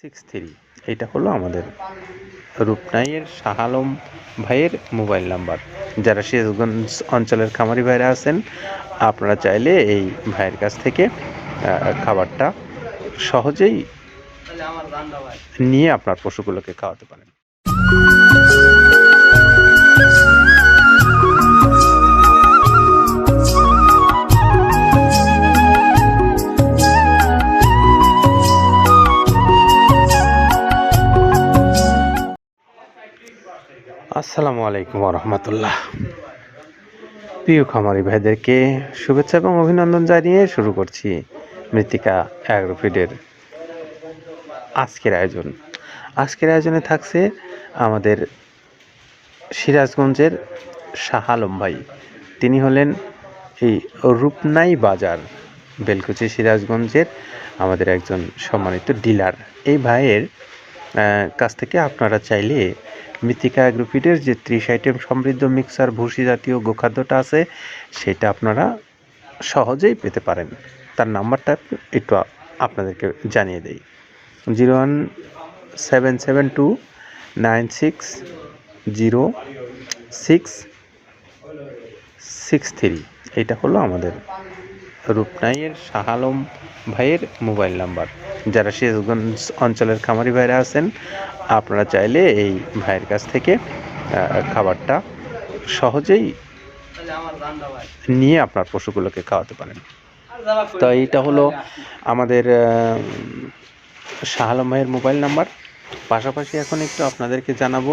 Six three. এইটা হলো আমাদের রূপনাইয়ের শাহ আলম ভাইয়ের মোবাইল নাম্বার। যারা শেষগঞ্জ অঞ্চলের খামারি ভাইরা আছেন, আপনারা চাইলে এই ভাইয়ের কাছ থেকে খাবারটা সহজেই নিয়ে আপনার পশুগুলোকে খাওয়াতে পারেন। আসসালামু আলাইকুম রহমতুল্লাহ প্রিয় খামারি ভাইদেরকে শুভেচ্ছা এবং অভিনন্দন জানিয়ে শুরু করছি মৃত্তিকা অ্যাগ্রোফিডের আজকের আয়োজন। আজকের আয়োজনে থাকছে আমাদের সিরাজগঞ্জের শাহ ভাই। তিনি হলেন এই রূপনাই বাজার বেলকুচি সিরাজগঞ্জের আমাদের একজন সম্মানিত ডিলার। এই ভাইয়ের কাছ থেকে আপনারা চাইলে মৃত্তিকা অ্যাগ্রোফিডের যে ত্রিশ আইটেম সমৃদ্ধ মিক্সার, ভুসি জাতীয় গোখাদ্যটা আছে, সেটা আপনারা সহজেই পেতে পারেন। তার নাম্বারটা একটু আপনাদেরকে জানিয়ে দেই। Zero one seven seven two nine six zero six six three. এটা হলো আমাদের রূপনাইয়ের শাহ আলম ভাইয়ের মোবাইল নাম্বার। যারা শেষগঞ্জ অঞ্চলের খামারি ভাইরা আছেন, আপনারা চাইলে এই ভাইয়ের কাছ থেকে খাবারটা সহজেই নিয়ে আপনার পশুগুলোকে খাওয়াতে পারেন। তো এইটা হলো আমাদের শাহ আলম ভাইয়ের মোবাইল নাম্বার। পাশাপাশি এখন একটু আপনাদেরকে জানাব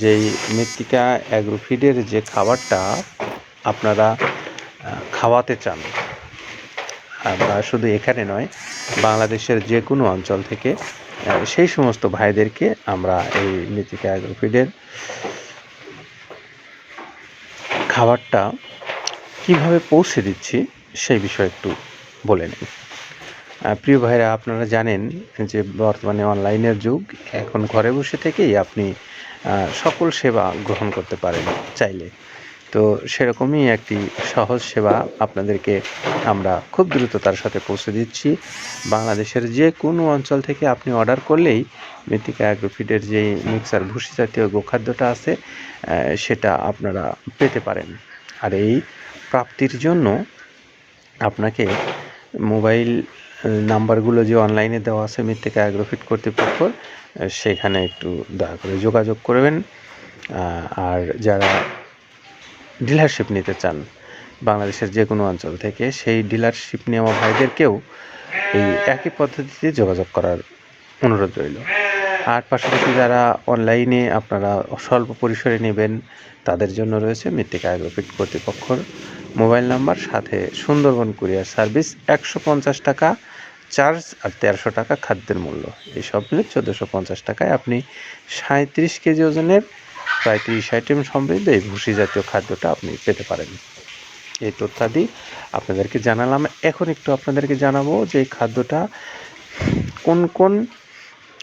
যে মৃত্তিকা অ্যাগ্রোফিডের যে খাবারটা আপনারা খাওয়াতে চান আমরা শুধু এখানে নয়, বাংলাদেশের যে কোনো অঞ্চল থেকে সেই সমস্ত ভাইদেরকে আমরা এই মৃত্তিকা অ্যাগ্রোফিডের খাবারটা কীভাবে পৌঁছে দিচ্ছি সেই বিষয়ে একটু বলে নিই। প্রিয় ভাইরা, আপনারা জানেন যে বর্তমানে অনলাইনের যুগ, এখন ঘরে বসে থেকেই আপনি সকল সেবা গ্রহণ করতে পারেন চাইলে। তো সেরকমই একটি সহজ সেবা আপনাদেরকে আমরা খুব দ্রুততার সাথে পৌঁছে দিচ্ছি। বাংলাদেশের যে কোনো অঞ্চল থেকে আপনি অর্ডার করলেই মৃত্তিকা অ্যাগ্রোফিডের যে মিক্সার, ভুসি জাতীয় গোখাদ্যটা আছে সেটা আপনারা পেতে পারেন। আর এই প্রাপ্তির জন্য আপনাকে মোবাইল নাম্বারগুলো যে অনলাইনে দেওয়া আছে মৃত্তিকা অ্যাগ্রোফিট কর্তৃপক্ষ সেখানে একটু দয়া করে যোগাযোগ করবেন। আর যারা ডিলারশিপ নিতে চান বাংলাদেশের যে কোনো অঞ্চল থেকে, সেই ডিলারশিপ নেওয়া ভাইদেরকেও এই একই পদ্ধতিতে যোগাযোগ করার অনুরোধ রইল। আর পাশাপাশি যারা অনলাইনে আপনারা স্বল্প পরিসরে নেবেন, তাদের জন্য রয়েছে মৃত্তিকা অ্যাগ্রোফিট কর্তৃপক্ষর মোবাইল নাম্বার, সাথে সুন্দরবন কুরিয়ার সার্ভিস, একশো পঞ্চাশ টাকা চার্জ আর তেরোশো টাকা খাদ্যের মূল্য। এই সব মিলে চোদ্দোশো পঞ্চাশ টাকায় আপনি সাঁত্রিশ কেজি ওজনের প্রায় তিরিশ আইটেম সমৃদ্ধ এই ভুসি জাতীয় খাদ্যটা আপনি পেতে পারেন। এই তথ্যাদি আপনাদেরকে জানালাম। এখন একটু আপনাদেরকে জানাব যে এই খাদ্যটা কোন কোন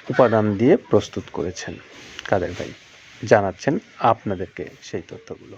উপাদান দিয়ে প্রস্তুত করেছেন। কাদের ভাই, জানাচ্ছেন আপনাদেরকে সেই তথ্যগুলো।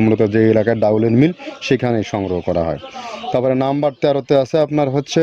মূলত যে এলাকায় ডাউলের মিল সেখানে সংগ্রহ করা হয়। তারপরে নাম্বার তেরোতে আছে আপনার হচ্ছে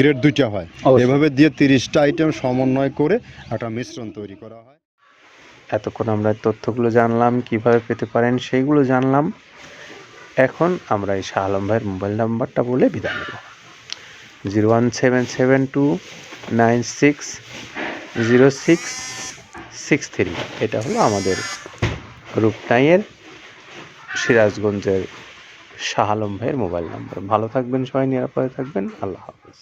গ্রেড দুইটা হয়। এভাবে দিয়ে তিরিশটা আইটেম সমন্বয় করে একটা মিশ্রণ তৈরি করা হয়। এতক্ষণ আমরা তথ্যগুলো জানলাম কীভাবে পেতে পারেন সেইগুলো জানলাম। এখন আমরা এই শাহ আলম ভাইয়ের মোবাইল নাম্বারটা বলে বিদায় নেব। Zero one seven seven two nine six zero six six three. এটা হলো আমাদের রূপনাইয়ের সিরাজগঞ্জের শাহ আলম ভাইয়ের মোবাইল নাম্বার। ভালো থাকবেন সবাই নিরাপদে থাকবেন। আল্লাহ হাফিজ।